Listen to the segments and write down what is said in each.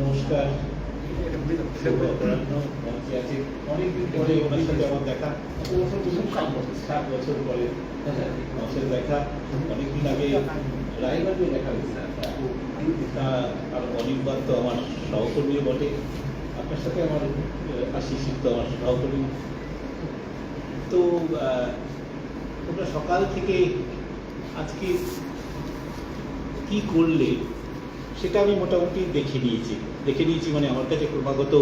নমস্কার। অনেকদিন পরে আমার দেখা সাত বছর পরে দেখা, অনেকদিন আগে দেখা তা আমার সহকর্মীও বটে। আপনার সাথে আমার আশিস আমার সহকর্মী তো তোমরা সকাল থেকে আজকে কি করলে সেটা আমি মোটামুটি দেখে নিয়েছি। দেখে নিয়েছি মানে আমার কাছে ক্রমাগত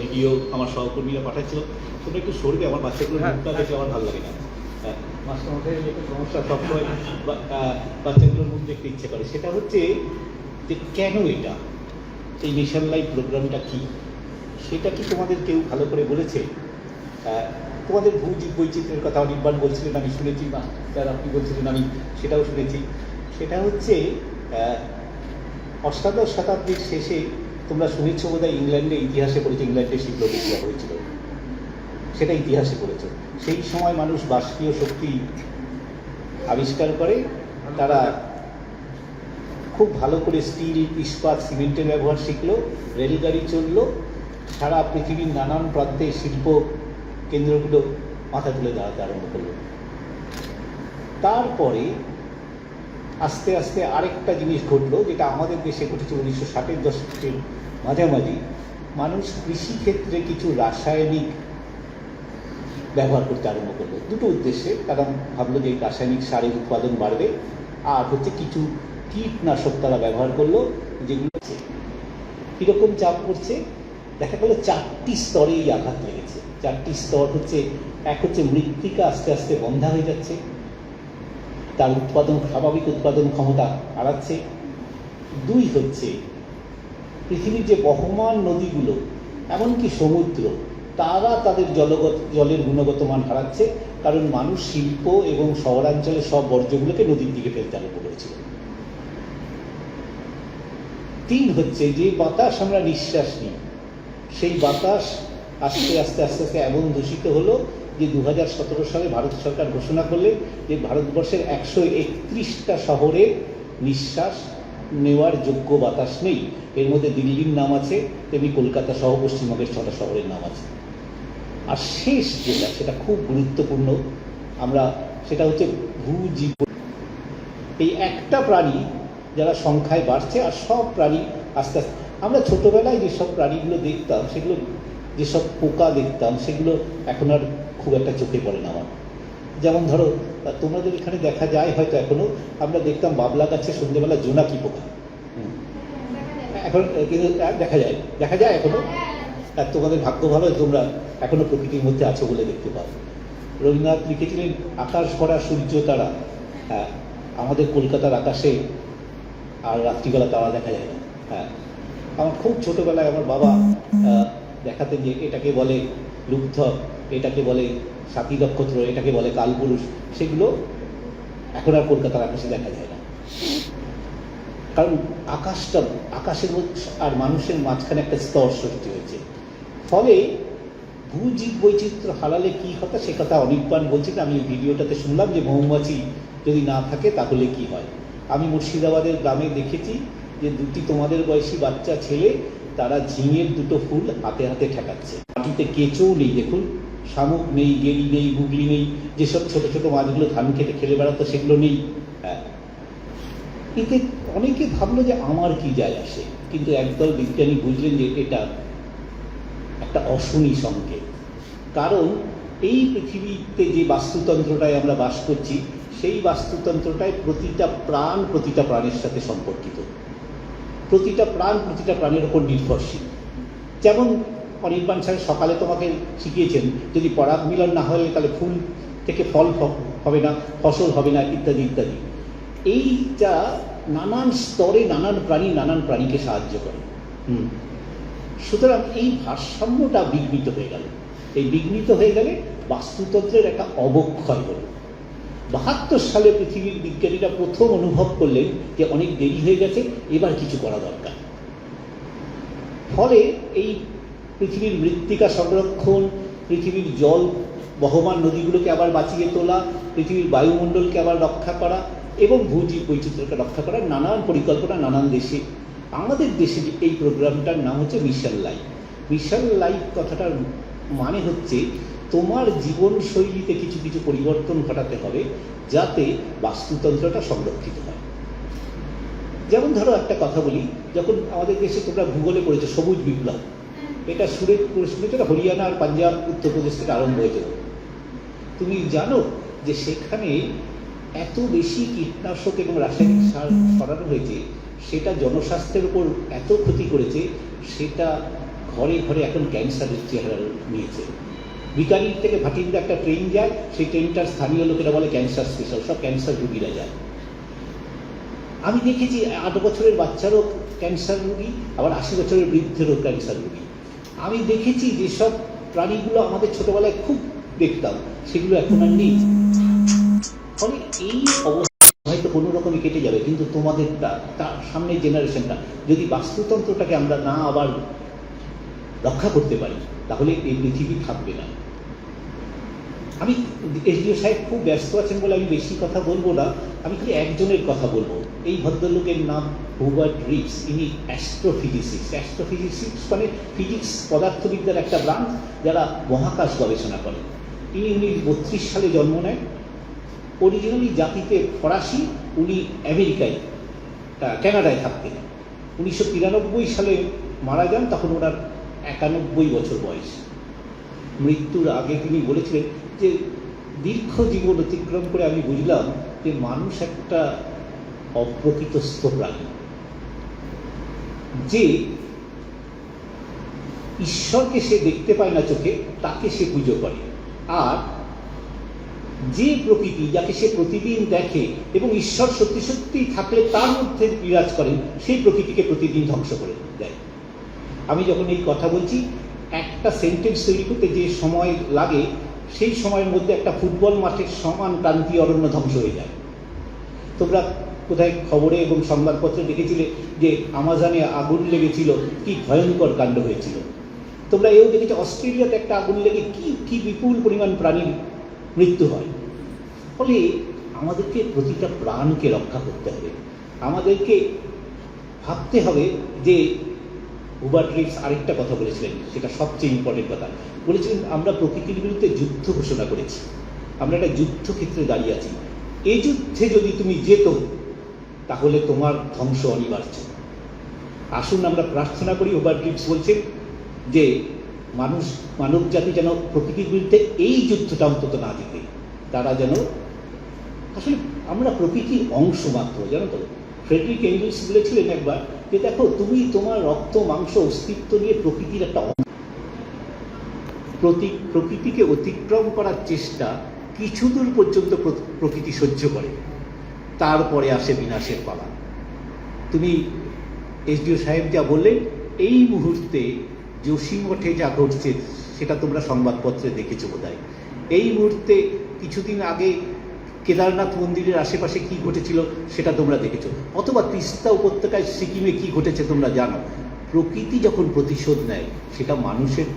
ভিডিও আমার সহকর্মীরা পাঠাচ্ছিল। তোমরা একটু সরবে আমার বাচ্চাগুলোর হ্যাঁ, মুখটা। দেখে আমার ভালো লাগে না। হ্যাঁ, মাস্টারমশাইয়ের একটা সমস্যা সবসময় বাচ্চাগুলোর মুখ দেখতে ইচ্ছে করে। সেটা হচ্ছে যে কেন এটা? এই মিশন লাইফ প্রোগ্রামটা কি? সেটা কি তোমাদের কেউ ভালো করে বলেছে? তোমাদের ভূ জীব বৈচিত্র্যের কথা অনির্বাণ বলছিলেন আমি শুনেছি বা স্যার আপনি বলছিলেন আমি সেটাও শুনেছি। সেটা হচ্ছে অষ্টাদশ শতাব্দীর শেষে তোমরা শুনেছ বোধহয় ইংল্যান্ডে ইতিহাসে পড়েছে, ইংল্যান্ডে শীঘ্র বিপ্লব হয়েছিল। সেটা ইতিহাসে পড়েছে। সেই সময় মানুষ বাষ্পীয় শক্তি আবিষ্কার করে, তারা খুব ভালো করে স্টিল, ইস্পাত, সিমেন্টের ব্যবহার শিখলো, রেলগাড়ি চলল, সারা পৃথিবীর নানান প্রান্তে শিল্প কেন্দ্রগুলো মাথা তুলে দাঁড়াতে আরম্ভ করল। তারপরে আস্তে আস্তে আরেকটা জিনিস ঘটলো, যেটা আমাদের দেশে ঘটেছিল উনিশশো ষাটের দশকের মাঝামাঝি। মানুষ কৃষিক্ষেত্রে কিছু রাসায়নিক ব্যবহার করতে আরম্ভ করল। দুটো উদ্দেশ্যে কারণ ভাবলো যে রাসায়নিক সারের উৎপাদন বাড়বে, আর হচ্ছে কিছু কীটনাশক তারা ব্যবহার করল, যেগুলো কীরকম চাপ পড়ছে? দেখা গেলো চারটি স্তরে এই আঘাত লেগেছে। চারটি স্তর হচ্ছে, এক হচ্ছে মৃত্তিকা আস্তে আস্তে বন্ধা হয়ে যাচ্ছে তার উৎপাদন, স্বাভাবিক উৎপাদন ক্ষমতা হারাচ্ছে দুই হচ্ছে, পৃথিবীর যে বহমান নদীগুলো, এমনকি সমুদ্র, তারা তাদের জলগত, জলের গুণগত মান হারাচ্ছে, কারণ মানুষ শিল্প এবং শহরাঞ্চলে সব বর্জ্যগুলোকে নদীর দিকে ফেলতে আরম্ভ করেছিল। তিন হচ্ছে, যে বাতাস আমরা নিঃশ্বাস নিই, সেই বাতাস আস্তে আস্তে আস্তে আস্তে এমন দূষিত হলো যে দু হাজার সতেরো সালে ভারত সরকার ঘোষণা করলে যে ভারতবর্ষের একশো একত্রিশটা শহরে নিঃশ্বাস নেওয়ার যোগ্য বাতাস নেই। এর মধ্যে দিল্লির নাম আছে, তেমনি কলকাতা সহ পশ্চিমবঙ্গের ছটা শহরের নাম আছে। আর শেষ যেটা, সেটা খুব গুরুত্বপূর্ণ, আমরা সেটা হচ্ছে ভূজীব এই একটা প্রাণী যারা সংখ্যায় বাড়ছে, আর সব প্রাণী আস্তে আস্তে আমরা ছোটবেলায় যেসব প্রাণীগুলো দেখতাম, সেগুলো যেসব পোকা দেখতাম, সেগুলো এখন আর খুব একটা চোখে পড়ে না আমার। যেমন ধরো তোমাদের এখানে দেখা যায়, হয়তো এখনও আমরা দেখতাম বাবলা গাছে সন্ধ্যেবেলা জোনাকি পোকা। এখন, কিন্তু দেখা যায়। দেখা যায় এখনও। আর তোমাদের ভাগ্য ভালো, তোমরা এখনও প্রকৃতির মধ্যে আছো বলে দেখতে পাও। রবীন্দ্রনাথ লিখেছিলেন, আকাশ ভরা সূর্য তারা। হ্যাঁ আমাদের কলকাতার আকাশে আর রাত্রিবেলা তারা দেখা যায় না। হ্যাঁ আমার খুব ছোটবেলায় আমার বাবা আহ, দেখাতেন যে এটাকে বলে লুব্ধ এটাকে বলে সাথী নক্ষত্র এটাকে বলে কালপুরুষ সেগুলো এখন আর কলকাতার আকাশে দেখা যায় না। কারণ আকাশটা আকাশের আর মানুষের মাঝখানে একটা স্তর সৃষ্টি হয়েছে। ফলে ভূজীব বৈচিত্র্য হারালে কি হতো সে কথা অনির্বাণ বলছেন। আমি ভিডিওটাতে শুনলাম যে মৌমাছি যদি না থাকে তাহলে কি হয়? আমি মুর্শিদাবাদের গ্রামে দেখেছি যে দুটি তোমাদের বয়সী বাচ্চা ছেলে তারা ঝিঙের দুটো ফুল হাতে হাতে ঠেকাচ্ছে। মাটিতে কেঁচোও নেই, দেখুন। শামুক নেই গেরি নেই, গুগলি নেই, যেসব ছোট ছোট মাছগুলো ধান খেতে খেলে বেড়াতো সেগুলো নেই। হ্যাঁ। এতে অনেকে ভাবলো যে আমার কি যায় আসে। কিন্তু একদল বিজ্ঞানী বুঝলেন যে এটা একটা অশুনি সংকেত। কারণ এই পৃথিবীতে যে বাস্তুতন্ত্রটায় আমরা বাস করছি, সেই বাস্তুতন্ত্রটায় প্রতিটা প্রাণ প্রতিটা প্রাণের সাথে সম্পর্কিত। প্রতিটা প্রাণ প্রতিটা প্রাণের ওপর নির্ভরশীল। যেমন অনির্বাণ স্যার সকালে তোমাকে শিখিয়েছেন, যদি পরাগ মিলন না হলে তাহলে ফুল থেকে ফল হবে না, ফসল হবে না, ইত্যাদি ইত্যাদি। এইটা নানান স্তরে নানান প্রাণী নানান প্রাণীকে সাহায্য করে। হুম। সুতরাং এই ভারসাম্যটা বিঘ্নিত হয়ে গেল। এই বিঘ্নিত হয়ে গেলে বাস্তুতন্ত্রের একটা অবক্ষয় হলো। বাহাত্তর সালে পৃথিবীর বিজ্ঞানীরা প্রথম অনুভব করলেন যে অনেক দেরি হয়ে গেছে, এবার কিছু করা দরকার। ফলে এই পৃথিবীর মৃত্তিকা সংরক্ষণ, পৃথিবীর জল, বহমান নদীগুলোকে আবার বাঁচিয়ে তোলা, পৃথিবীর বায়ুমণ্ডলকে আবার রক্ষা করা এবং ভূজীব বৈচিত্র্যকে রক্ষা করার নানান পরিকল্পনা নানান দেশে। আমাদের দেশে এই প্রোগ্রামটার নাম হচ্ছে মিশন লাইফ। মিশন লাইফ কথাটার মানে হচ্ছে তোমার জীবনশৈলীতে কিছু কিছু পরিবর্তন ঘটাতে হবে যাতে বাস্তুতন্ত্রটা সংরক্ষিত হয়। যেমন ধরো একটা কথা বলি, যখন আমাদের দেশে তোমরা ভূগোলে পড়েছো সবুজ বিপ্লব, এটা সুরেশ শুনেছো না হরিয়ানা আর পাঞ্জাব, উত্তরপ্রদেশ থেকে আরম্ভ হয়েছিল তুমি জানো যে সেখানে এত বেশি কীটনাশক এবং রাসায়নিক সার ছড়ানো হয়েছে, সেটা জনস্বাস্থ্যের উপর এত ক্ষতি করেছে, সেটা ঘরে ঘরে এখন ক্যান্সারের চেহারা নিয়েছে। বিকানির থেকে ভাটিন্দা একটা ট্রেন যায়, সেই ট্রেনটার স্থানীয় লোকেরা বলে ক্যান্সার স্পেশাল সব ক্যান্সার রুগীরা যায়। আমি দেখেছি আট বছরের বাচ্চারও ক্যান্সার রুগী, আবার আশি বছরের বৃদ্ধেরও ক্যান্সার রুগী। আমি দেখেছি যেসব প্রাণীগুলো আমাদের ছোটবেলায় খুব দেখতাম, সেগুলো এখন আর নেই। ফলে এই অবস্থা হয়তো কোনো রকমে কেটে যাবে, কিন্তু তোমাদেরটা তার সামনের জেনারেশনটা যদি বাস্তুতন্ত্রটাকে আমরা না আবার রক্ষা করতে পারি, তাহলে এই পৃথিবী থাকবে না। আমি এসডিও সাহেব খুব ব্যস্ত আছেন বলে আমি বেশি কথা বলব না আমি খালি একজনের কথা বলব। এই ভদ্রলোকের নাম হুবার্ট রিপস ইনি অ্যাস্ট্রোফিজিসিক্স অ্যাস্ট্রোফিজিসিক্স মানে ফিজিক্স পদার্থবিদ্যার একটা ব্রাঞ্চ যারা মহাকাশ গবেষণা করে। ইনি উনি বত্রিশ সালে জন্ম নেন। অরিজিনালি জাতিতে ফরাসি উনি আমেরিকায় আহ, কানাডায় থাকতেন। উনিশশো তিরানব্বই সালে মারা যান তখন ওনার একানব্বই বছর বয়স। মৃত্যুর আগে তিনি বলেছিলেন যে দীর্ঘ জীবন অতিক্রম করে আমি বুঝলাম যে মানুষ একটা অপ্রকৃতস্থ প্রাণী যে ঈশ্বরকে সে দেখতে পায় না চোখে, তাকে সে পুজো করে। আর যে প্রকৃতি যাকে সে প্রতিদিন দেখে এবং ঈশ্বর সত্যি সত্যি থাকলে তার মধ্যে বিরাজ করেন, সেই প্রকৃতিকে প্রতিদিন ধ্বংস করে দেয়। আমি যখন এই কথা বলছি, একটা সেন্টেন্স তৈরি করতে যে সময় লাগে সেই সময়ের মধ্যে একটা ফুটবল মাঠের সমান ক্রান্তি অরণ্য ধ্বংস হয়ে যায়। তোমরা কোথায় খবরে এবং সংবাদপত্রে দেখেছিলে যে আমাজনে আগুন লেগেছিল? কি ভয়ঙ্কর কাণ্ড হয়েছিল? তোমরা এও দেখেছ অস্ট্রেলিয়াতে একটা আগুন লেগে কি কি বিপুল পরিমাণ প্রাণীর মৃত্যু হয়। ফলে আমাদেরকে প্রতিটা প্রাণকে রক্ষা করতে হবে। আমাদেরকে ভাবতে হবে যে হুবার্ট রিক্স আরেকটা কথা বলেছিলেন, সেটা সবচেয়ে ইম্পর্টেন্ট কথা। বলেছিলেন, আমরা প্রকৃতির বিরুদ্ধে যুদ্ধ ঘোষণা করেছি। আমরা একটা যুদ্ধক্ষেত্রে দাঁড়িয়ে আছি। এই যুদ্ধে যদি তুমি যেত, তাহলে তোমার ধ্বংস অনিবার্য। আসুন আমরা প্রার্থনা করি হুবার্ট রিক্স বলছেন, যে মানুষ, মানব জাতি যেন প্রকৃতির বিরুদ্ধে এই যুদ্ধটা অন্তত না জিতে। তারা যেন, আসলে আমরা প্রকৃতির অংশ মাত্র, জানো তো? ফ্রেডরিক এঙ্গেলস বলেছিলেন একবার যে দেখো, তুমি তোমার রক্ত, মাংস, অস্তিত্ব নিয়ে প্রকৃতির একটা প্রতি প্রকৃতিকে অতিক্রম করার চেষ্টা কিছু দূর পর্যন্ত প্র- প্রকৃতি সহ্য করে। তারপরে আসে বিনাশের পালা। তুমি এসডিও সাহেব যা বললেন, এই মুহূর্তে যোশী মঠে যা ঘটছে, সেটা তোমরা সংবাদপত্রে দেখেছ বোধহয়। এই মুহূর্তে কিছুদিন আগে কেদারনাথ মন্দিরের আশেপাশে কি ঘটেছিল সেটা তোমরা দেখেছ। অথবা তিস্তা উপত্যকায় সিকিমে কি ঘটেছে তোমরা জানো। প্রকৃতি যখন প্রতিশোধ নেয়, সেটা মানুষের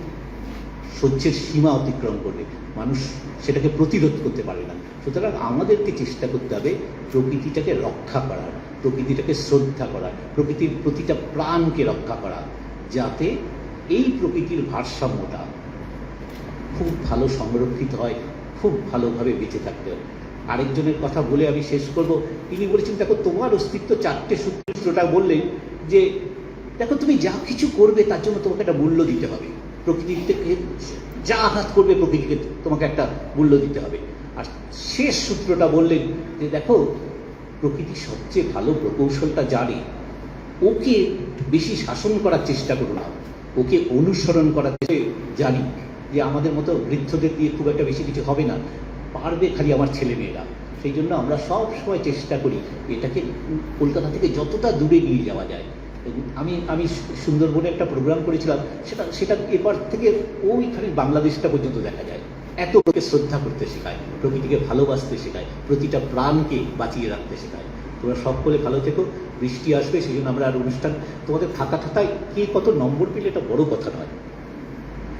সহ্যের সীমা অতিক্রম করবে মানুষ সেটাকে প্রতিরোধ করতে পারে না। সুতরাং আমাদেরকে চেষ্টা করতে হবে প্রকৃতিটাকে রক্ষা করার, প্রকৃতিটাকে শ্রদ্ধা করার, প্রকৃতির প্রতিটা প্রাণকে রক্ষা করা, যাতে এই প্রকৃতির ভারসাম্যটা খুব ভালো সংরক্ষিত হয়, খুব ভালোভাবে বেঁচে থাকতে হয়। আরেকজনের কথা বলে আমি শেষ করব। তিনি বলেছেন, দেখো, তোমার অস্তিত্ব চারটে সূত্রটা বললেন যে, দেখো, তুমি যা কিছু করবে তার জন্য তোমাকে একটা মূল্য দিতে হবে। প্রকৃতি থেকে যা আঘাত করবে প্রকৃতিকে তোমাকে একটা মূল্য দিতে হবে। আর শেষ সূত্রটা বললেন যে, দেখো, প্রকৃতি সবচেয়ে ভালো প্রকৌশলটা জানে। ওকে বেশি শাসন করার চেষ্টা করো না। ওকে অনুসরণ করার জানি যে, আমাদের মতো বৃদ্ধদের দিয়ে খুব একটা বেশি কিছু হবে না। পারবে খালি আমার ছেলে মেয়েরা সেই জন্য আমরা সব সময় চেষ্টা করি এটাকে কলকাতা থেকে যতটা দূরে নিয়ে যাওয়া যায়। আমি আমি সুন্দরবনে একটা প্রোগ্রাম করেছিলাম, সেটা সেটা এবার থেকে ওইখানে বাংলাদেশটা পর্যন্ত দেখা যায়। এত লোকে শ্রদ্ধা করতে শেখায়, প্রকৃতিকে ভালোবাসতে শেখায়, প্রতিটা প্রাণকে বাঁচিয়ে রাখতে শেখায়। তোমরা সকলে ভালো থেকো, বৃষ্টি আসবে, সেই জন্য আমরা আর অনুষ্ঠান, তোমাদের থাকা থাকায় কে কত নম্বর পেলে এটা বড় কথা নয়।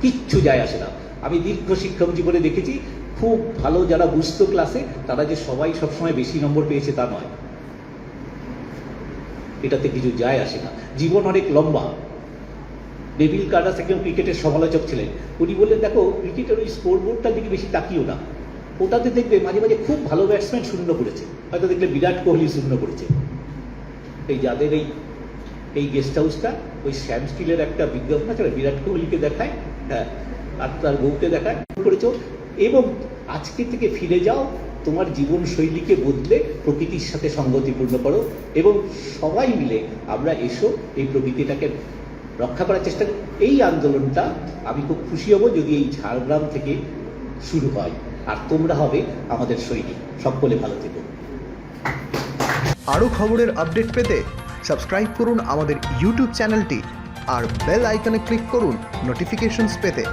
কিচ্ছু যায় আসে না। আমি দীর্ঘ শিক্ষক জীবনে দেখেছি খুব ভালো যারা বুঝতো ক্লাসে তারা যে সবাই সবসময় বেশি নম্বর পেয়েছে তা নয়। এটাতে কিছু যায় আসে না। জীবন অনেক লম্বা। ডেভিল কার্ডাস একজন ক্রিকেটের সমালোচক ছিলেন। উনি বললেন, দেখো, ক্রিকেটের ওই স্কোর বোর্ডটার দিকে বেশি তাকিও না। ওটাতে দেখবে মাঝে মাঝে খুব ভালো ব্যাটসম্যান শূন্য করেছে। হয়তো দেখলে বিরাট কোহলি শূন্য করেছে। এই যাদের এই এই গেস্ট হাউসটা ওই শ্যাম স্টিলের একটা বিজ্ঞাপন আছে বিরাট কোহলিকে দেখায় হ্যাঁ আর তার বউকে দেখায়, করেছ এবং আজকে থেকে ফিরে যাও, তোমার জীবন শৈলীকে বদলে প্রকৃতির সাথে সঙ্গতিপূর্ণ করো এবং সবাই মিলে আমরা এসো এই প্রকৃতিটাকে রক্ষা করার চেষ্টা এই আন্দোলনটা আমি খুব খুশি হব যদি এই ঝাড়গ্রাম থেকে শুরু হয়। আর তোমরা হবে আমাদের সৈনিক। সকলে ভালো থেকো। আরও খবরের আপডেট পেতে সাবস্ক্রাইব করুন আমাদের ইউটিউব চ্যানেলটি আর বেল আইকনে ক্লিক করুন নোটিফিকেশনস পেতে।